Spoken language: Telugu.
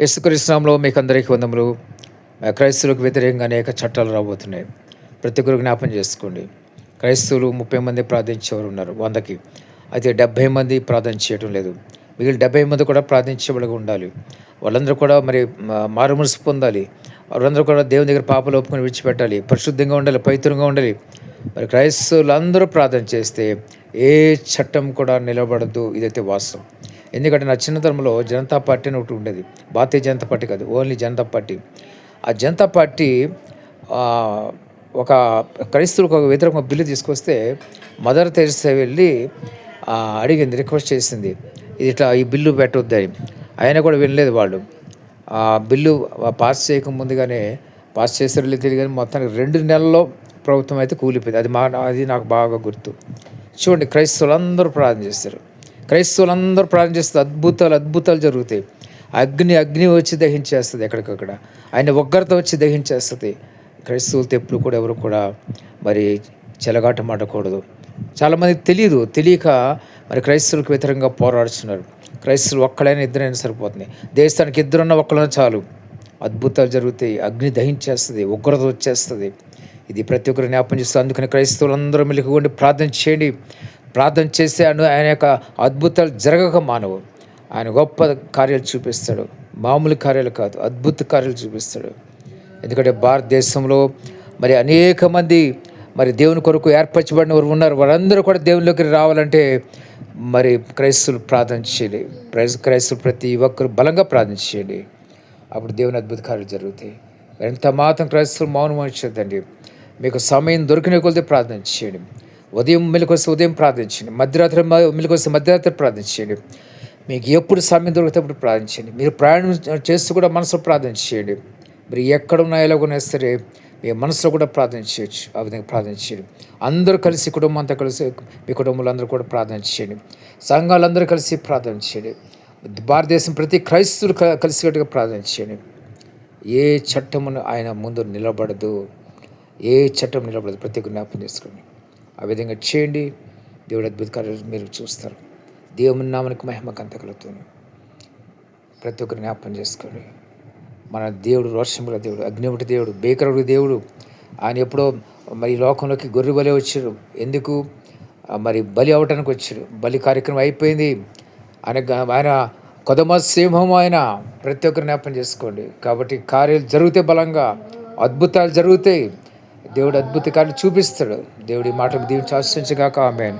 యేసుక్రీస్తునామంలో మీకు అందరికీ వందములు క్రైస్తవులకు వ్యతిరేకంగా అనేక చట్టాలు రాబోతున్నాయి. ప్రతి ఒక్కరు జ్ఞాపం చేసుకోండి. క్రైస్తవులు ముప్పై మంది ప్రార్థించేవారు ఉన్నారు వందకి. అయితే డెబ్భై మంది ప్రార్థన చేయడం లేదు. మిగిలిన డెబ్బై మంది కూడా ప్రార్థించేవాళ్ళగా ఉండాలి. వాళ్ళందరూ కూడా మరి మారుమనసు పొందాలి. వాళ్ళందరూ కూడా దేవుని దగ్గర పాపలు ఒప్పుకొని విడిచిపెట్టాలి. పరిశుద్ధంగా ఉండాలి పవిత్రంగా ఉండాలి. మరి క్రైస్తవులు అందరూ ప్రార్థన చేస్తే ఏ చట్టం కూడా నిలబడదు. ఇదైతే వాస్తవం. ఎందుకంటే నా చిన్నతనంలో జనతా పార్టీ అని ఒకటి ఉండేది. భారతీయ జనతా పార్టీ కాదు ఓన్లీ జనతా పార్టీ. ఆ జనతా పార్టీ ఒక క్రైస్తవులకు ఒక వ్యతిరేక బిల్లు తీసుకొస్తే మదర్ తెరిసా వెళ్ళి అడిగింది రిక్వెస్ట్ చేసింది. ఇది ఇట్లా ఈ బిల్లు పెట్టొద్దని అయినా కూడా వినలేదు వాళ్ళు. ఆ బిల్లు పాస్ చేయక ముందుగానే పాస్ చేసారు లేదు కానీ మొత్తానికి రెండు నెలల్లో ప్రభుత్వం అయితే కూలిపోయింది. అది మా అది నాకు బాగా గుర్తు. చూడండి క్రైస్తవులందరూ ప్రార్థన చేస్తారు. క్రైస్తవులందరూ ప్రార్థన చేస్తే అద్భుతాలు అద్భుతాలు జరుగుతాయి. అగ్ని అగ్ని వచ్చి దహించేస్తుంది ఎక్కడికక్కడ. ఆయన ఒగ్గరతో వచ్చి దహించేస్తుంది. క్రైస్తవులతో ఎప్పుడు కూడా ఎవరు కూడా మరి చెలగాట మాటకూడదు. చాలామందికి తెలియదు తెలియక మరి క్రైస్తవులకు వ్యతిరేకంగా పోరాడుతున్నారు. క్రైస్తవులు ఒక్కడైనా ఇద్దరైనా సరిపోతుంది. దేశానికి ఇద్దరున్న ఒక్కడైనా చాలు. అద్భుతాలు జరుగుతాయి. అగ్ని దహించేస్తుంది. ఉగ్రత వచ్చేస్తుంది. ఇది ప్రతి ఒక్కరు జ్ఞాపం చేస్తుంది. అందుకని క్రైస్తవులందరూ మెలుగుండి ప్రార్థన చేయండి. ప్రార్థన చేస్తే ఆయన యొక్క అద్భుతాలు జరగక మానవు. ఆయన గొప్ప కార్యాలు చూపిస్తాడు. మామూలు కార్యాలు కాదు అద్భుత కార్యాలు చూపిస్తాడు. ఎందుకంటే భారతదేశంలో మరి అనేక మంది మరి దేవుని కొరకు ఏర్పరచబడిన వారు ఉన్నారు. వారందరూ కూడా దేవునిలోకి రావాలంటే మరి క్రైస్తువులు ప్రార్థన చేయాలి. క్రైస్ క్రైస్తవులు ప్రతి ఒక్కరు బలంగా ప్రార్థన చేయండి అప్పుడు దేవుని అద్భుత కార్యాలు జరుగుతాయి. ఎంత మాత్రం క్రైస్తువులు మౌనం వచ్చేదండి మీకు సమయం దొరికిన కొలితే ప్రార్థన చేయండి. ఉదయం మెలుకొస్తే ఉదయం ప్రార్థించండి. మధ్యరాత్రి మెలకొస్తే మధ్యరాత్రి ప్రార్థించండి. మీకు ఎప్పుడు సమయం దొరికితే ప్రార్థించండి. మీరు ప్రయాణం చేస్తూ కూడా మనసులో ప్రార్థన చేయండి మీరు ఎక్కడున్నా ఎలాగున్నా సరే మీ మనసులో కూడా ప్రార్థన చేయొచ్చు ఆ విధంగా ప్రార్థన చేయండి అందరూ కలిసి కుటుంబం అంతా కలిసి మీ కుటుంబంలో అందరూ కూడా ప్రార్థన చేయండి సంఘాలందరూ కలిసి ప్రార్థన చేయండి భారతదేశం ప్రతి క్రైస్తవులు క- కలిసికట్టుగా ప్రార్థన చేయండి ఏ చట్టమును ఆయన ముందు నిలబడదు. ఏ చట్టం నిలబడదు. ప్రతి జ్ఞాపం చేసుకోండి. ఆ విధంగా చేయండి. దేవుడు అద్భుత మీరు చూస్తారు. దేవుని నామనికి మహిమ కలుగుతుంది ప్రతి ఒక్కరు జ్ఞాపకం చేసుకోండి మన దేవుడు రోషముల దేవుడు అగ్నివుటి దేవుడు బేకరుడు దేవుడు ఆయన ఎప్పుడో మరి లోకంలోకి గొర్రె బలి వచ్చారు. ఎందుకు? మరి బలి అవటానికి వచ్చారు. బలి కార్యక్రమం అయిపోయింది. ఆయన గ- ఆయన కొదమ సింహం ఆయన. ప్రతి ఒక్కరిని జ్ఞాపకం చేసుకోండి. కాబట్టి కార్యాలు జరిగితే బలంగా అద్భుతాలు జరుగుతాయి. దేవుడు అద్భుత కార్యం చూపిస్తాడు. దేవుడి మాట దీవించి ఆశించగాక ఆమె